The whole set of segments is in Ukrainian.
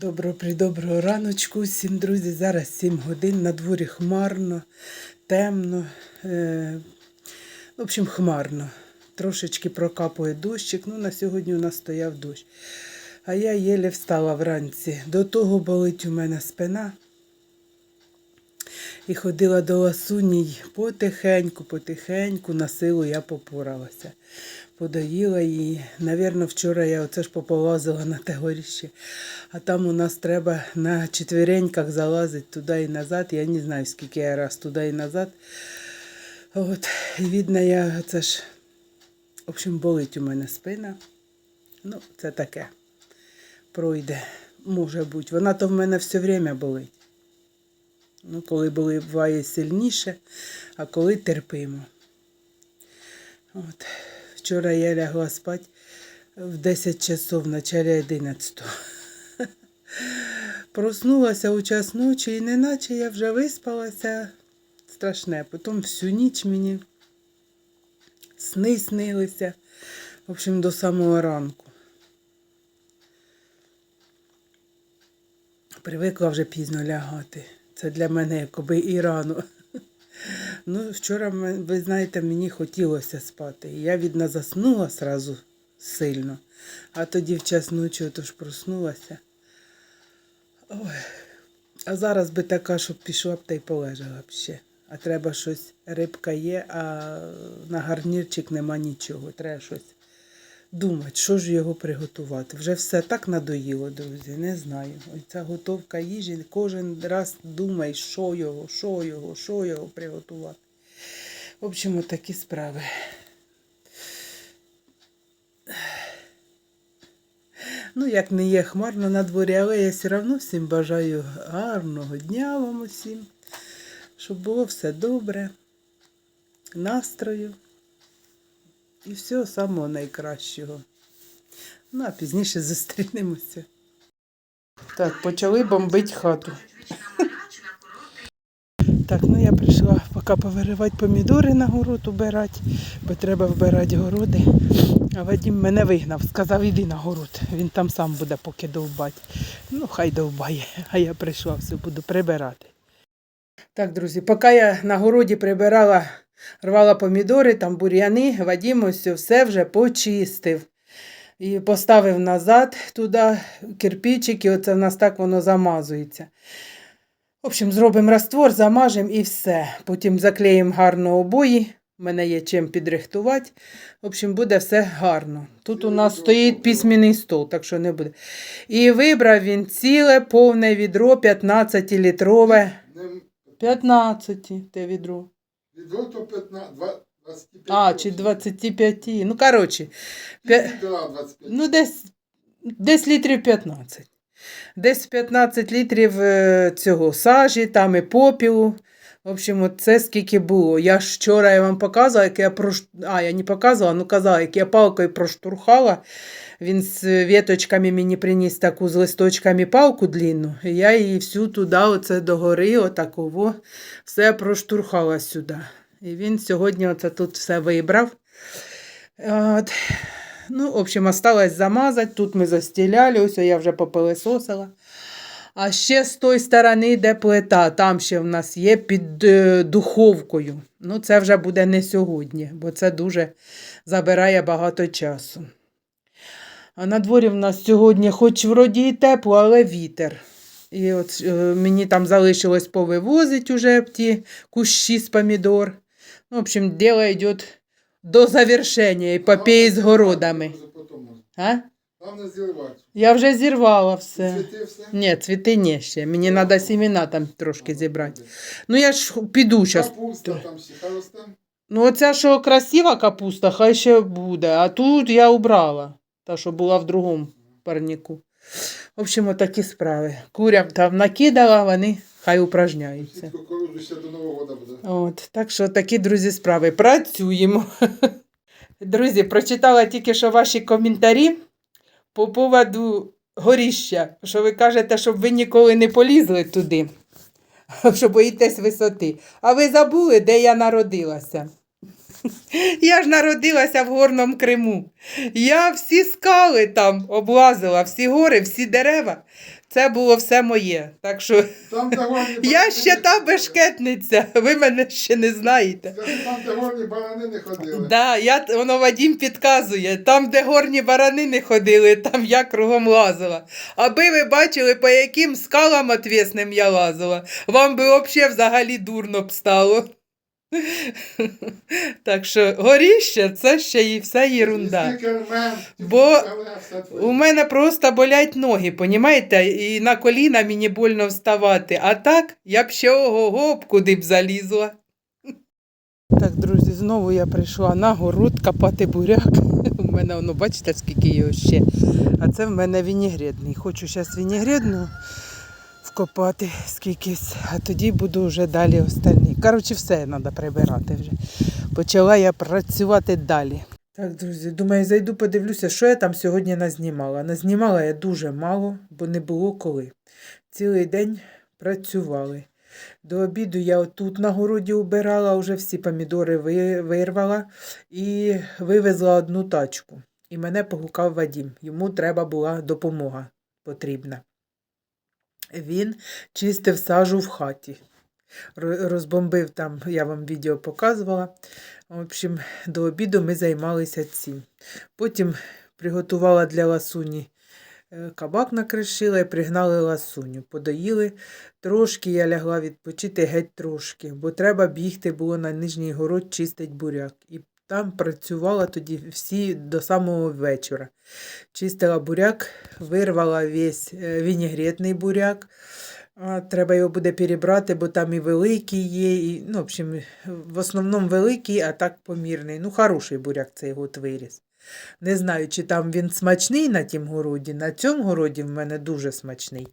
Доброго придоброго раночку всім, друзі. Зараз 7 годин, на дворі хмарно, темно. Е, в общем, хмарно. Трошечки прокапує дощик. Ну, на сьогодні у нас стояв дощ. А я єле встала вранці. До того болить у мене спина. І ходила до ласуній потихеньку, потихеньку, на силу я попоралася. Подоїла її. Навірно, вчора я оце ж пополазила на те горіще. А там у нас треба на четвереньках залазити туди і назад. Я не знаю, скільки я раз туди і назад. От, і видно, я це ж, в общем, болить у мене спина. Ну, це таке. Пройде. Може бути. Вона то в мене все время болить. Ну, коли буває сильніше, а коли терпимо. От. Вчора я лягла спати в 10 часов, в началі 11. Проснулася у час ночі і неначе я вже виспалася. Страшне. Потім всю ніч мені сни снилися. В общем, до самого ранку. Привикла вже пізно лягати. Це для мене якоби і рано. Ну, вчора, ви знаєте, мені хотілося спати. Я відна заснула сразу сильно. А тоді в час ночі отож проснулася. Ой. А зараз би така, щоб пішла б та й полежала б ще. А треба щось, рибка є, а на гарнірчик нема нічого. Треба щось думати, що ж його приготувати. Вже все так надоїло, друзі, не знаю. Ось ця готовка їжі, кожен раз думай, що його, що його, що його приготувати. В общем, такі справи. Ну, як не є хмарно на дворі, але я все одно всім бажаю гарного дня вам усім, щоб було все добре, настрою і всього самого найкращого. Ну, а пізніше зустрінемося. Так, почали бомбити хату. Так, ну я прийшла поки повиривати помідори на город убирати, бо треба вбирати городи. А Вадим мене вигнав, сказав, іди на город. Він там сам буде поки довбати. Ну, хай довбає, а я прийшла, все буду прибирати. Так, друзі, поки я на городі прибирала, рвала помідори, там бур'яни, Вадим ось все вже почистив. І поставив назад туди кирпичики, оце в нас так воно замазується. В общем, зробимо раствор, замажемо і все. Потім заклеїмо гарно обої. У мене є чим підрихтувати. В общем, буде все гарно. Тут у нас стоїть письменний стол, так що не буде. І вибрав він ціле повне відро 15-літрове. 15 те відро. Відро то 15, 25. А, чи 25. Ну, коротше, п'я- Да, 25. ну десь, десь літрів 15. Десь 15 літрів е, цього сажі, там і попілу. В общем, от це скільки було. Я вчора я вам показувала, як я прош... А, я не показувала, ну казала, як я палкою проштурхала. Він з віточками мені приніс таку з листочками палку длинну. І я її всю туди, оце догори, отаково, все проштурхала сюди. І він сьогодні оце тут все вибрав. От. Ну, в общем, осталось замазати. Тут ми застеляли, ось я вже попилисосила. А ще з тої сторони, де плита, там ще в нас є під е, духовкою. Ну, це вже буде не сьогодні, бо це дуже забирає багато часу. А на дворі в нас сьогодні, хоч вроді і тепло, але вітер. І от е, мені там залишилось повивозити уже ті кущі з помідор. Ну, в общем, діло йде до завершення епопеї з городами. А? Зірвати. Я вже зірвала все. Цвіти все? Ні, цвіти ні ще. Мені треба сімена там трошки зібрати. Ну я ж піду зараз. Капуста там ще хай росте. Ну, оця, що красива капуста, хай ще буде. А тут я убрала. Та, що була в другому парнику. В общем, такі справи. Курям там накидала, вони хай упражняються. Всі кукурудзу ще до Нового року буде. От, так що такі, друзі, справи. Працюємо. Друзі, прочитала тільки що ваші коментарі по поводу горіща, що ви кажете, щоб ви ніколи не полізли туди, що боїтесь висоти. А ви забули, де я народилася? Я ж народилася в Горному Криму. Я всі скали там облазила, всі гори, всі дерева. Це було все моє. Так що Там я ще та бешкетниця, ви мене ще не знаєте. Там, де горні барани не ходили. Да, я, воно Вадім підказує, там, де горні барани не ходили, там я кругом лазила. Аби ви бачили, по яким скалам отвісним я лазила, вам би взагалі дурно б стало. Так що горіще це ще і все єрунда. Бо. У мене просто болять ноги, понімаєте? І на коліна мені больно вставати. А так я б ще ого-го б куди б залізла. Так, друзі, знову я прийшла на город копати буряк. У мене воно, бачите, скільки його ще. А це в мене вінігредний. Хочу зараз вінігредну вкопати скількись, а тоді буду вже далі остальні. Коротше, все треба прибирати вже. Почала я працювати далі. Так, друзі, думаю, зайду подивлюся, що я там сьогодні назнімала. Назнімала я дуже мало, бо не було коли. Цілий день працювали. До обіду я отут на городі убирала, вже всі помідори вирвала і вивезла одну тачку. І мене погукав Вадім. Йому треба була допомога потрібна. Він чистив сажу в хаті. Розбомбив там, я вам відео показувала. В общем, до обіду ми займалися цим. Потім приготувала для ласуні е, кабак накришила і пригнали ласуню. Подоїли. Трошки я лягла відпочити геть трошки, бо треба бігти було на нижній город чистить буряк. І там працювала тоді всі до самого вечора. Чистила буряк, вирвала весь е, вінігретний буряк. Треба його буде перебрати, бо там і великий є, і, ну, в общем, в основному великий, а так помірний. Ну, хороший буряк цей год виріс. Не знаю, чи там він смачний на тім городі. На цьому городі в мене дуже смачний.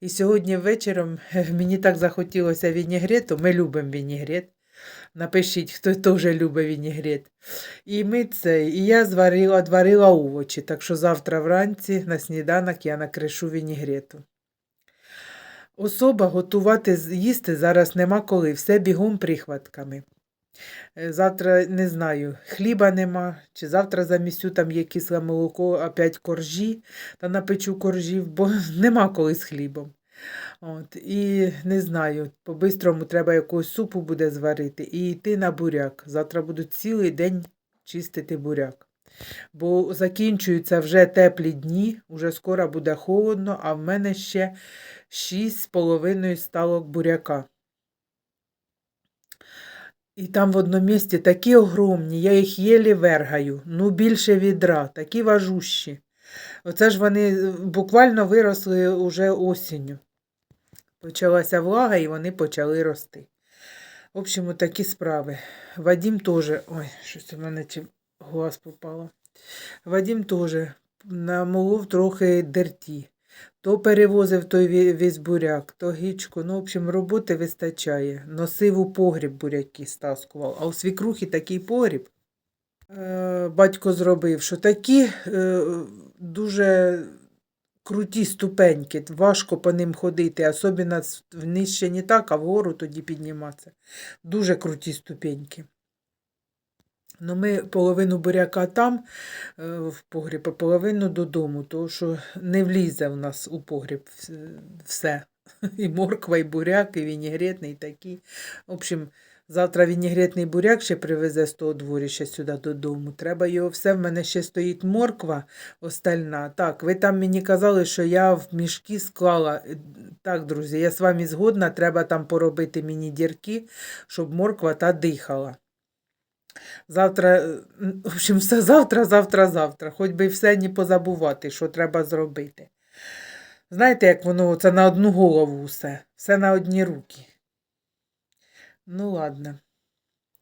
І сьогодні вечором е, мені так захотілося вінігрету. Ми любимо вінігрет. Напишіть, хто теж любить вінігрет. І ми це, і я зварила, одварила овочі, так що завтра вранці на сніданок я накришу вінігрету. Особа готувати їсти зараз нема коли, все бігом прихватками. Е, Завтра не знаю, хліба нема, чи завтра замісю там є кисле молоко, опять коржі, та напечу коржів, бо нема коли з хлібом. От, і не знаю, по-бистрому треба якогось супу буде зварити і йти на буряк. Завтра буду цілий день чистити буряк. Бо закінчуються вже теплі дні, уже скоро буде холодно, а в мене ще 6,5 сталок буряка. І там в одному місці такі огромні, я їх єлі вергаю, ну більше відра, такі важущі. Оце ж вони е, буквально виросли уже осінню. Почалася влага і вони почали рости. В общем, такі справи. Вадім теж. Ой, щось у мене чи глаз попало. Вадім теж намолов трохи дерті. То перевозив той весь буряк, то гічку. Ну, в общем, роботи вистачає. Носив у погріб буряки стаскував. А у свікрухи такий погріб е, батько зробив, що такі е, дуже круті ступеньки, важко по ним ходити, особливо вниз ще не так, а вгору тоді підніматися. Дуже круті ступеньки. Ну, ми половину буряка там е, в погріб, а половину додому, тому що не влізе в нас у погріб все. І морква, і буряк, і вінігретний, і такі. В общем, завтра вінігретний буряк ще привезе з того дворища сюди додому. Треба його все. В мене ще стоїть морква остальна. Так, ви там мені казали, що я в мішки склала. Е, Так, друзі, я з вами згодна, треба там поробити мені дірки, щоб морква та дихала. Завтра, е, в общем, все завтра, завтра, завтра. Хоч би все не позабувати, що треба зробити. Знаєте, як воно це на одну голову все, все на одні руки. Ну, ладно.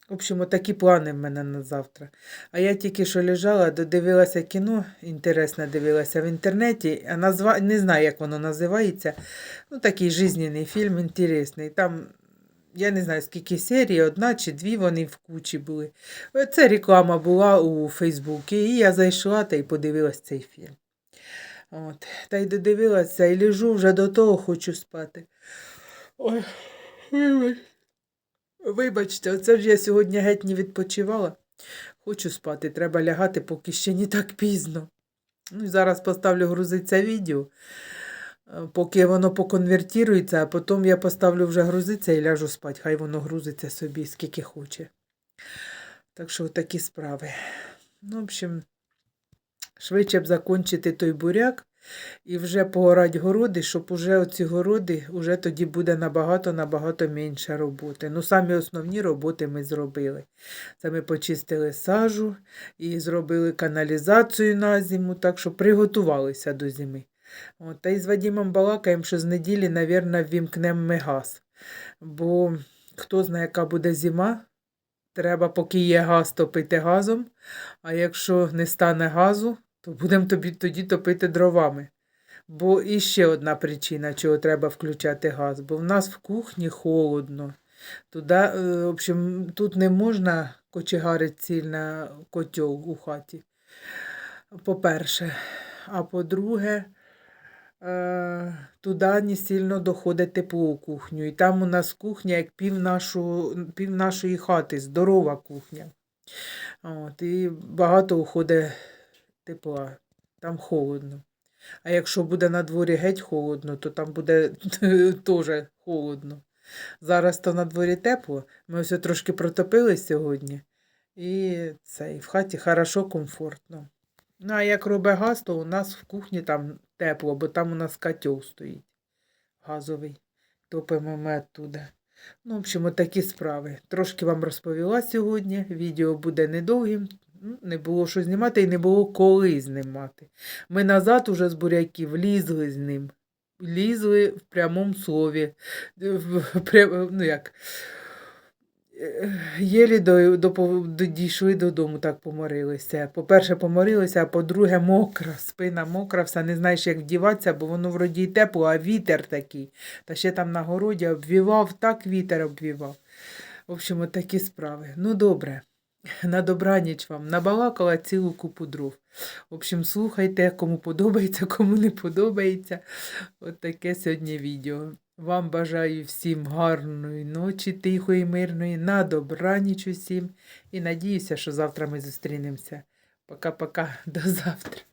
В общем, такі плани в мене на завтра. А я тільки що лежала, додивилася кіно, інтересно дивилася в інтернеті, а назва... не знаю, як воно називається. Ну, такий жизненний фільм, інтересний. Там, я не знаю, скільки серій, одна чи дві вони в кучі були. Це реклама була у Фейсбуці, і я зайшла та й подивилась цей фільм. От. Та й додивилася, і лежу вже до того, хочу спати. Ой. Вибачте, оце ж я сьогодні геть не відпочивала. Хочу спати, треба лягати, поки ще не так пізно. Ну зараз поставлю грузиться відео. поки воно поконвертірується, а потім я поставлю вже грузиться і ляжу спати. Хай воно грузиться собі скільки хоче. Так що такі справи. Ну, в общем, швидше б закінчити той буряк і вже поорати городи, щоб уже оці городи, уже тоді буде набагато-набагато менше роботи. Ну, самі основні роботи ми зробили. Це ми почистили сажу і зробили каналізацію на зиму, так що приготувалися до зими. От, та й з Вадимом балакаємо, що з неділі, мабуть, ввімкнемо ми газ. Бо хто знає, яка буде зима, треба, поки є газ, топити газом, а якщо не стане газу, то будемо тобі тоді топити дровами. Бо і ще одна причина, чого треба включати газ, бо в нас в кухні холодно. Туди, е, в общем, тут не можна кочегарити цільно котел у хаті. По-перше. А по-друге, е, туди не сильно доходить тепло у кухню. І там у нас кухня як пів, нашу, пів нашої хати, здорова кухня. От, і багато уходить тепла, там холодно. А якщо буде на дворі геть холодно, то там буде теж холодно. Зараз то на дворі тепло. Ми все трошки протопили сьогодні. І це, і в хаті хорошо, комфортно. Ну, а як робить газ, то у нас в кухні там тепло, бо там у нас котел стоїть газовий. Топимо ми оттуда. Ну, в общем, такі справи. Трошки вам розповіла сьогодні. Відео буде недовгим. Ну, Не було що знімати і не було коли знімати. Ми назад уже з буряків лізли з ним. Лізли в прямому слові. Ну як, е, єлі до, до, до, дійшли додому, так поморилися. По-перше, поморилися, а по-друге, мокра, спина мокра, все не знаєш, як вдіватися, бо воно вроді й тепло, а вітер такий. Та ще там на городі обвівав, так вітер обвівав. В общем, такі справи. Ну, добре. На добраніч вам. Набалакала цілу купу дров. В общем, слухайте, кому подобається, кому не подобається. От таке сьогодні відео. Вам бажаю всім гарної ночі, тихої, мирної, на добраніч усім. І надіюся, що завтра ми зустрінемося. Пока-пока, до завтра.